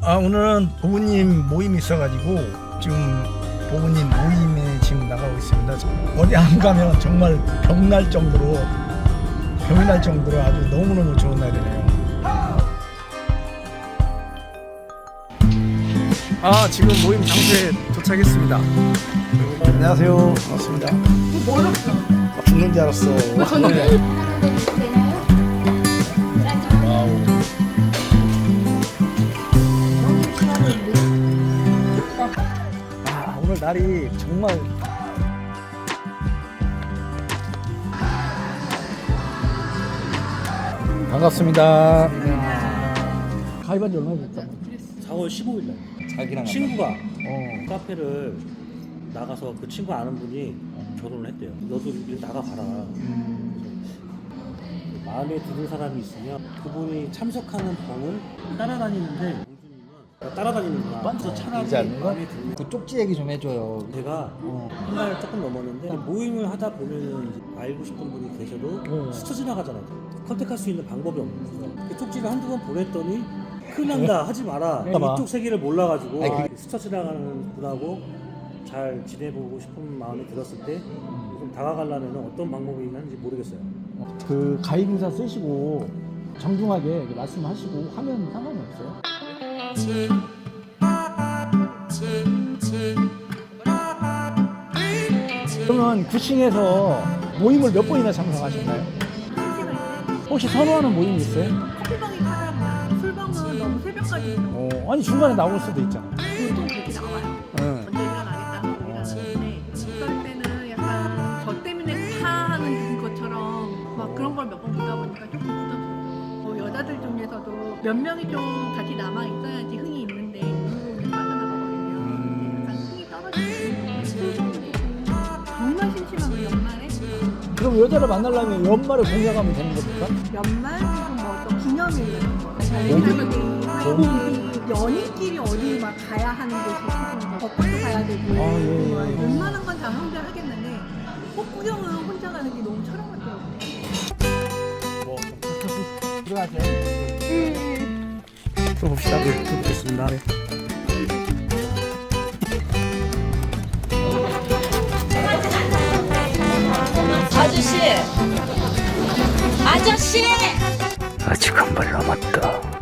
아 오늘은 보부님 모임이 있어가지고 지금 보부님 모임에 지금 나가고 있습니다. 어디 안 가면 정말 병날 정도로 병이 날 정도로 아주 너무너무 좋은 날이네요. 아 지금 모임 장소에 도착했습니다. 안녕하세요. 반갑습니다. 아, 죽는 줄 알았어. 와우. 오늘 날이 정말 반갑습니다. 가입한 지 얼마나 됐다? 4월 15일 날 자기랑 친구가 어. 카페를 나가서 그 친구 아는 분이 결혼을 했대요. 너도 이리 나가봐라. 마음에 드는 사람이 있으면 그분이 참석하는 방을 따라다니는데 따라다니는구나. 그래서 차라리? 마음에 드는 그 쪽지 얘기 좀 해줘요. 제가 어. 한달 조금 넘었는데 모임을 하다 보면은 이제 알고 싶은 분이 계셔도 어. 스쳐 지나가잖아요. 컨택할 수 있는 방법이 없는 거죠. 그 쪽지를 한두 번 보냈더니 큰일 난다 하지 마라. 봐봐. 이쪽 세계를 몰라가지고 아니, 그게- 스쳐 지나가는 분하고 잘 지내보고 싶은 마음이 들었을 때 좀 다가가려면 어떤 방법이 있는지 모르겠어요. 그 가입 인사 쓰시고 정중하게 이렇게 말씀하시고 하면 상관이 없어요. 그러면 구칭에서 모임을 몇 번이나 참석하셨나요? 혹시 선호하는 모임이 있어요? 커피방이 편하고 술방은 너무 새벽까지 어, 아니 중간에 나올 수도 있잖아. 보통 그렇게 나와요. 응. 먼저 일어나겠다고 일어나는데 그럴 때는 약간 저 때문에 사하는 것처럼 막 그런 걸 몇 번 보다 보니까 조금 부담스러워요. 어, 여자들 중에서도 몇 명이 좀 같이 남아 있어야지 흥이 있는데 그런 빠져나가거든요. 음. 약간 흥이 떨어지는 정말 심심하고 연말에 그럼 여자를 만나려면 연말에 공약하면 되는 겁니까? 연말 그리고 뭐또 기념일 이런 거. 왜냐면 그 연인끼리 어디 막 가야 하는 곳이 있어서 벚꽃도 가야 되고 아, 예, 예. 뭐 웬만한 건다 혼자 하겠는데 꽃 구경은 혼자 가는 게 너무 같아요. 들어가세요. 또 봅시다. 네, 또 뵙겠습니다. 네. 아저씨! 아저씨! 아직 한발 남았다.